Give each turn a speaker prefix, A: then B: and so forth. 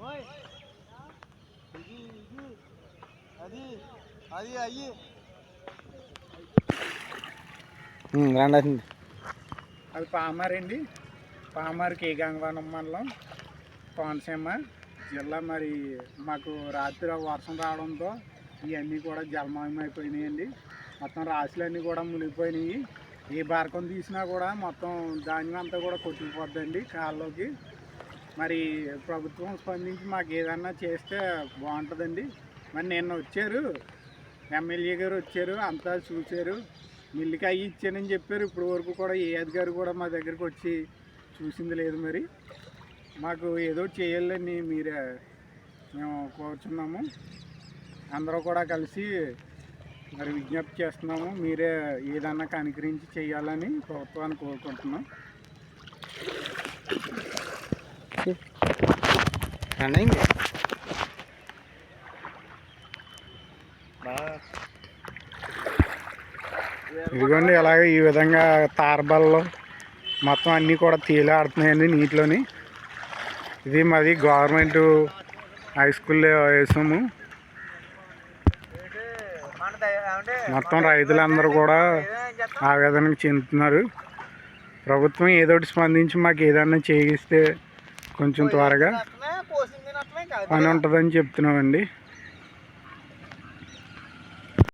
A: Oi. Oi. అది అయ్యి.
B: రండి
C: అది పామారండి పామారు కేగాంగవనం మండలం కోనసీమ జిల్లా. మరి మాకు రాత్రి వర్షం రావడంతో ఇవన్నీ కూడా జలమయమైపోయినాయండి. మొత్తం రాశులన్నీ కూడా మునిగిపోయినాయి. ఏ బారకం తీసినా కూడా మొత్తం ధాన్యం అంతా కూడా కొట్టుకుపోద్దండి కాళ్ళలోకి. మరి ప్రభుత్వం స్పందించి మాకు ఏదన్నా చేస్తే బాగుంటుందండి. మరి నిన్న వచ్చారు ఎమ్మెల్యే గారు వచ్చారు అంతా చూశారు. మిల్లుకి అవి ఇచ్చానని చెప్పారు. ఇప్పుడు వరకు కూడా ఏ అధికారి కూడా మా దగ్గరికి వచ్చి చూసింది లేదు మరి. మాకు ఏదో చేయాలని మీరే మేము కోరుచున్నాము. అందరూ కూడా కలిసి మరి విజ్ఞప్తి చేస్తున్నాము. మీరే ఏదన్నా కనికరించి చేయాలని ప్రభుత్వాన్ని కోరుకుంటున్నాం.
B: రండి
C: ఇదిగోండి అలాగే ఈ విధంగా తారబల్లో మొత్తం అన్నీ కూడా తేలాడుతున్నాయండి నీటిలోని ఇది మాది గవర్నమెంట్ హై స్కూల్లో వేసాము మొత్తం రైతులందరూ కూడా ఆవేదనకు చెందుతున్నారు ప్రభుత్వం ఏదో ఒకటి స్పందించి మాకు ఏదన్నా చేయిస్తే కొంచెం త్వరగా పని ఉంటుందని చెప్తున్నామండి